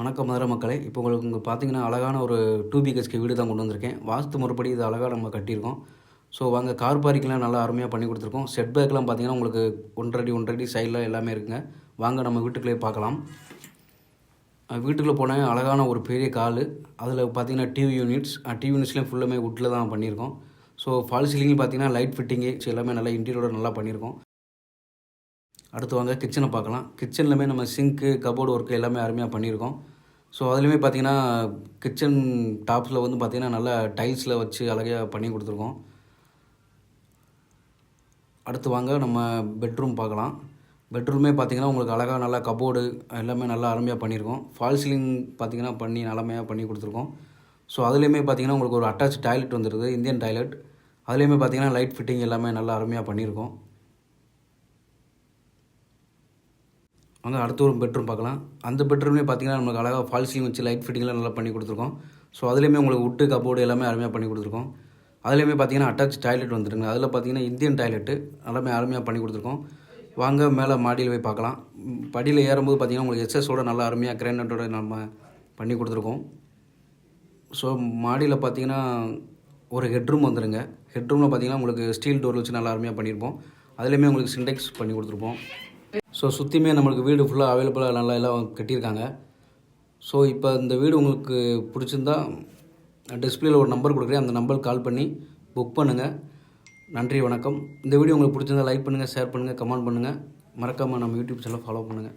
வணக்கம் மதுரை மக்களே. இப்போ உங்களுக்கு இங்கே பார்த்தீங்கன்னா அழகான ஒரு டூ பிஹெச்கே வீடு தான் கொண்டு வந்திருக்கேன். வாஸ்து முறைப்படி இது அழகாக நம்ம கட்டியிருக்கோம். ஸோ வாங்க கார் பார்க்கிங்லாம் நல்லா அருமையாக பண்ணி கொடுத்துருக்கோம். செட் பேக்லாம் பார்த்தீங்கன்னா உங்களுக்கு ஒன்றரை ஒன்றரை அடி சைடில் எல்லாமே இருக்குங்க. வாங்க நம்ம வீட்டுக்குள்ளே பார்க்கலாம். வீட்டுக்குள்ளே போனேன் அழகான ஒரு பெரிய கால். அதில் பார்த்தீங்கன்னா டிவி யூனிட்ஸ் டிவி யூனிட்ஸ்லேயும் ஃபுல்லுமே வுட்டில் தான் பண்ணியிருக்கோம். ஸோ ஃபால் சீலிங் பார்த்தீங்கன்னா லைட் ஃபிட்டிங்கு எல்லாமே நல்லா இன்டீரியரோட நல்லா பண்ணியிருக்கோம். அடுத்து வாங்க கிச்சனை பார்க்கலாம். கிச்சன்லையுமே நம்ம சிங்க்கு கபோர்டு ஒர்க்கு எல்லாமே அருமையாக பண்ணியிருக்கோம். ஸோ அதுலேயுமே பார்த்தீங்கன்னா கிச்சன் டாப்ஸில் வந்து பார்த்திங்கன்னா நல்லா டைல்ஸில் வச்சு அழகாக பண்ணி கொடுத்துருக்கோம். அடுத்து வாங்க நம்ம பெட்ரூம் பார்க்கலாம். பெட்ரூமே பார்த்திங்கன்னா உங்களுக்கு அழகாக நல்லா கபோர்டு எல்லாமே நல்லா அருமையாக பண்ணியிருக்கோம். ஃபால் சீலிங் பார்த்தீங்கன்னா பண்ணி நலமையாக பண்ணி கொடுத்துருக்கோம். ஸோ அதுலேயுமே பார்த்தீங்கன்னா உங்களுக்கு ஒரு அட்டாச் டாய்லெட் வந்துருது இந்தியன் டாய்லெட் அதுலேயுமே பார்த்திங்கன்னா லைட் ஃபிட்டிங் எல்லாமே நல்லா அருமையாக பண்ணியிருக்கோம். அங்கே அடுத்த ஒரு பெட்ரூம் பார்க்கலாம். அந்த பெட்ரூம்லேயே பார்த்தீங்கன்னா நமக்கு அழகாக ஃபால் சீலிங் வச்சு லைட் ஃபிட்டிங்லாம் நல்லா பண்ணி கொடுத்துருக்கோம். ஸோ அதுலேயுமே உங்களுக்கு உட்டு கபோர்டு எல்லாமே அருமையாக பண்ணி கொடுத்துருக்கோம். அதுலேயுமே பார்த்தீங்கன்னா அட்டாச் டாய்லெட் வந்துருங்க அதில் பார்த்தீங்கன்னா இந்தியன் டாய்லெட்டு எல்லாமே அருமையாக பண்ணி கொடுத்துருக்கோம். வாங்க மேலே மாடியில் போய் பார்க்கலாம். படியில் ஏறும்போது பார்த்தீங்கன்னா உங்களுக்கு எஸ்எஸோட நல்லா அருமையாக கிரானைட்டோட நம்ம பண்ணி கொடுத்துருக்கோம். ஸோ மாடியில் பார்த்தீங்கன்னா ஒரு ஹெட்ரூம் வந்துருங்க. ஹெட்ரூமில் பார்த்தீங்கன்னா உங்களுக்கு ஸ்டீல் டோர் வச்சு நல்லா அருமையாக பண்ணியிருப்போம் அதுலேயுமே உங்களுக்கு சிண்டெக்ஸ் பண்ணி கொடுத்துருப்போம். ஸோ சுற்றியுமே நம்மளுக்கு வீடு ஃபுல்லாக அவைலபிளாக நல்லா எல்லாம் கட்டியிருக்காங்க. ஸோ இப்போ இந்த வீடு உங்களுக்கு பிடிச்சிருந்தா டிஸ்பிளேயில் ஒரு நம்பர் கொடுக்குறேன். அந்த நம்பருக்கு கால் பண்ணி புக் பண்ணுங்கள் நன்றி வணக்கம். இந்த வீடியோ உங்களுக்கு பிடிச்சிருந்தா லைக் பண்ணுங்கள் ஷேர் பண்ணுங்கள் கமெண்ட் பண்ணுங்கள் மறக்காமல் நம்ம யூடியூப் சேனலை ஃபாலோ பண்ணுங்கள்